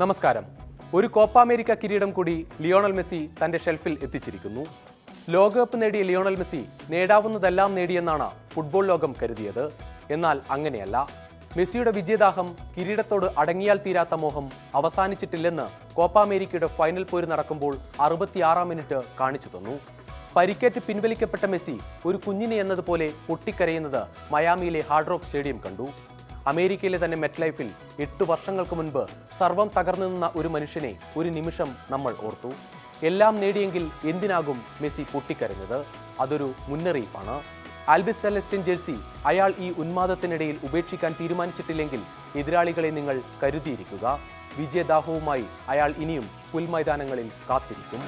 നമസ്കാരം. ഒരു Copa America കിരീടം കൂടി ലിയോണൽ മെസ്സി തന്റെ ഷെൽഫിൽ എത്തിച്ചിരിക്കുന്നു. ലോകകപ്പ് നേടിയ ലിയോണൽ മെസ്സി നേടാവുന്നതെല്ലാം നേടിയെന്നാണ് ഫുട്ബോൾ ലോകം കരുതിയത്. എന്നാൽ അങ്ങനെയല്ല. മെസ്സിയുടെ വിജയദാഹം കിരീടത്തോട് അടങ്ങിയാൽ തീരാത്ത മോഹം അവസാനിച്ചിട്ടില്ലെന്ന് കോപ്പ അമേരിക്കയുടെ ഫൈനൽ പോര് നടക്കുമ്പോൾ അറുപത്തിയാറാം മിനിറ്റ് കാണിച്ചു തന്നു. പരിക്കേറ്റ് പിൻവലിക്കപ്പെട്ട മെസ്സി ഒരു കുഞ്ഞിനെ എന്നതുപോലെ പൊട്ടിക്കരയുന്നത് മയാമിയിലെ ഹാർഡ് റോക്ക് സ്റ്റേഡിയം കണ്ടു. അമേരിക്കയിലെ തന്നെ മെറ്റ് ലൈഫിൽ എട്ട് വർഷങ്ങൾക്ക് മുൻപ് സർവം തകർന്നു നിന്ന ഒരു മനുഷ്യനെ ഒരു നിമിഷം നമ്മൾ ഓർത്തു. എല്ലാം നേടിയെങ്കിൽ എന്തിനാകും മെസ്സി പൊട്ടിക്കരഞ്ഞത്? അതൊരു മുന്നറിയിപ്പാണ്. ആൽബിസ് സെലസ്റ്റിൻ ജേഴ്സി അയാൾ ഈ ഉന്മാദത്തിനിടയിൽ ഉപേക്ഷിക്കാൻ തീരുമാനിച്ചിട്ടില്ലെങ്കിൽ എതിരാളികളെ നിങ്ങൾ കരുതിയിരിക്കുക. വിജയദാഹവുമായി അയാൾ ഇനിയും പുൽമൈതാനങ്ങളിൽ കാത്തിരിക്കും.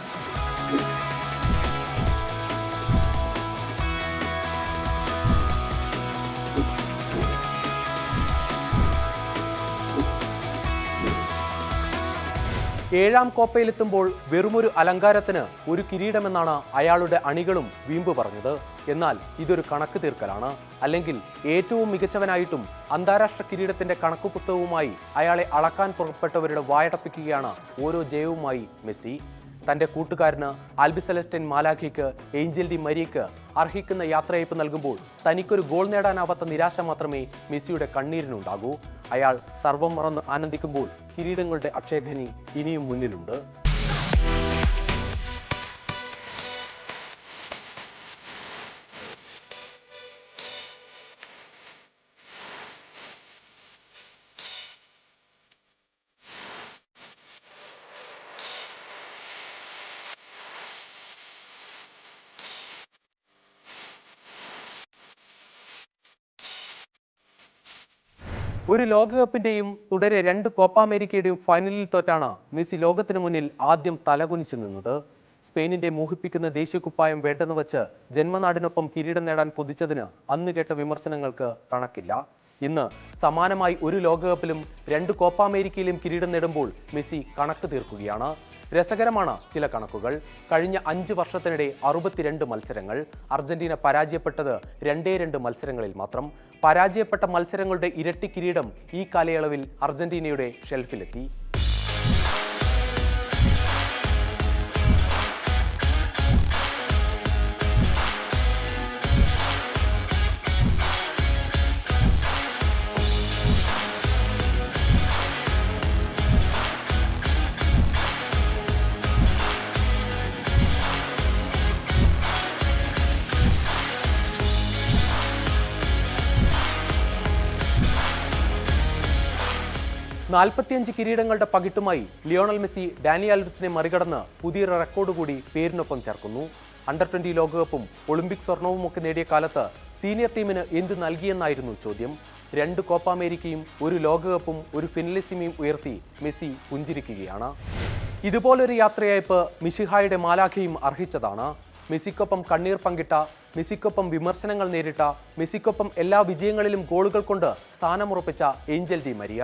ഏഴാം കോപ്പയിലെത്തുമ്പോൾ വെറുമൊരു അലങ്കാരത്തിന് ഒരു കിരീടമെന്നാണ് അയാളുടെ അണികളും വീമ്പ് പറഞ്ഞത്. എന്നാൽ ഇതൊരു കണക്ക് തീർക്കലാണ്. അല്ലെങ്കിൽ ഏറ്റവും മികച്ചവനായിട്ടും അന്താരാഷ്ട്ര കിരീടത്തിന്റെ കണക്കുപുസ്തകവുമായി അയാളെ അളക്കാൻ പുറപ്പെട്ടവരുടെ വായടപ്പിക്കുകയാണ് ഓരോ ജയവുമായി മെസ്സി. തന്റെ കൂട്ടുകാരന് ആൽബി സെലസ്റ്റൻ മാലാഖയ്ക്ക് ഏഞ്ചൽ ഡി മരിയയ്ക്ക് അർഹിക്കുന്ന യാത്രയയപ്പ് നൽകുമ്പോൾ തനിക്കൊരു ഗോൾ നേടാനാവാത്ത നിരാശ മാത്രമേ മെസ്സിയുടെ കണ്ണീരിനുണ്ടാകൂ. അയാൾ സർവം മറന്ന് ആനന്ദിക്കുമ്പോൾ കിരീടങ്ങളുടെ അക്ഷയഖനി ഇനിയും മുന്നിലുണ്ട്. ഒരു ലോകകപ്പിന്റെയും തുടരെ രണ്ട് കോപ്പ അമേരിക്കയുടെയും ഫൈനലിൽ തോറ്റാണ് മെസ്സി ലോകത്തിന് മുന്നിൽ ആദ്യം തലകുനിച്ചു നിന്നത്. സ്പെയിനിന്റെ മോഹിപ്പിക്കുന്ന ദേശീയക്കുപ്പായം വേണ്ടെന്ന് വെച്ച് ജന്മനാടിനൊപ്പം കിരീടം നേടാൻ കൊതിച്ചതിന് അന്ന് കേട്ട വിമർശനങ്ങൾക്ക് കണക്കില്ല. ഇന്ന് സമാനമായി ഒരു ലോകകപ്പിലും രണ്ട് കോപ്പ അമേരിക്കയിലും കിരീടം നേടുമ്പോൾ മെസ്സി കണക്ക് തീർക്കുകയാണ്. രസകരമാണ് ചില കണക്കുകൾ. കഴിഞ്ഞ അഞ്ച് വർഷത്തിനിടെ അറുപത്തിരണ്ട് മത്സരങ്ങൾ. അർജന്റീന പരാജയപ്പെട്ടത് രണ്ടേ രണ്ട് മത്സരങ്ങളിൽ മാത്രം. പരാജയപ്പെട്ട മത്സരങ്ങളുടെ ഇരട്ടി കിരീടം ഈ കാലയളവിൽ അർജന്റീനയുടെ ഷെൽഫിലെത്തി. നാൽപ്പത്തിയഞ്ച് കിരീടങ്ങളുടെ പകിട്ടുമായി ലിയോണൽ മെസ്സി ഡാനി ആൽവിസിനെ മറികടന്ന് പുതിയൊരു റെക്കോർഡ് കൂടി പേരിനൊപ്പം ചേർക്കുന്നു. അണ്ടർ ട്വന്റി ലോകകപ്പും ഒളിമ്പിക് സ്വർണവും ഒക്കെ നേടിയ കാലത്ത് സീനിയർ ടീമിന് എന്ത് നൽകിയെന്നായിരുന്നു ചോദ്യം. രണ്ട് കോപ്പ അമേരിക്കയും ഒരു ലോകകപ്പും ഒരു ഫിനലിസിമയും ഉയർത്തി മെസ്സി പുഞ്ചിരിക്കുകയാണ്. ഇതുപോലൊരു യാത്രയയപ്പ് മിഷിഹായുടെ മാലാഖയും അർഹിച്ചതാണ്. മെസ്സിക്കൊപ്പം കണ്ണീർ പങ്കിട്ട മെസ്സിക്കൊപ്പം വിമർശനങ്ങൾ നേരിട്ട മെസ്സിക്കൊപ്പം എല്ലാ വിജയങ്ങളിലും ഗോളുകൾ കൊണ്ട് സ്ഥാനമുറപ്പിച്ച ഏഞ്ചൽ ഡി മരിയ.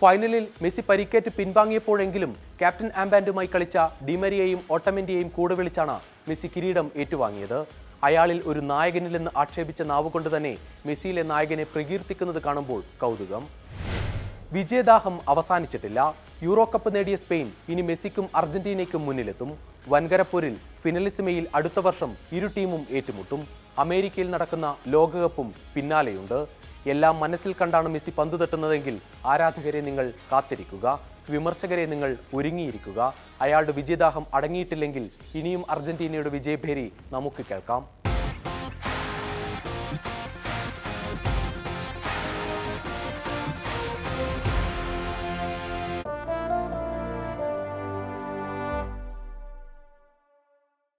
ഫൈനലിൽ മെസ്സി പരിക്കേറ്റ് പിൻവാങ്ങിയപ്പോഴെങ്കിലും ക്യാപ്റ്റൻ ആംബാൻഡുമായി കളിച്ച ഡിമരിയെയും ഓട്ടമിന്റെയും കൂടെ വിളിച്ചാണ് മെസ്സി കിരീടം ഏറ്റുവാങ്ങിയത്. അയാളിൽ ഒരു നായകനില്ലെന്ന് ആക്ഷേപിച്ച നാവുകൊണ്ട് തന്നെ മെസ്സിയിലെ നായകനെ പ്രകീർത്തിക്കുന്നത് കാണുമ്പോൾ കൗതുകം. വിജയദാഹം അവസാനിച്ചിട്ടില്ല. യൂറോ കപ്പ് നേടിയ സ്പെയിൻ ഇനി മെസ്സിക്കും അർജന്റീനയ്ക്കും മുന്നിലെത്തും. വൻകരപ്പൂരിൽ ഫിനലിസിമയിൽ അടുത്ത വർഷം ഇരു ടീമും ഏറ്റുമുട്ടും. അമേരിക്കയിൽ നടക്കുന്ന ലോകകപ്പും പിന്നാലെയുണ്ട്. എല്ലാം മനസ്സിൽ കണ്ടാണ് മെസ്സി പന്ത് തട്ടുന്നതെങ്കിൽ ആരാധകരെ നിങ്ങൾ കാത്തിരിക്കുക വിമർശകരെ നിങ്ങൾ ഒരുങ്ങിയിരിക്കുക. അയാളുടെ വിജയദാഹം അടങ്ങിയിട്ടില്ലെങ്കിൽ ഇനിയും അർജന്റീനയുടെ വിജയഭേരി നമുക്ക് കേൾക്കാം.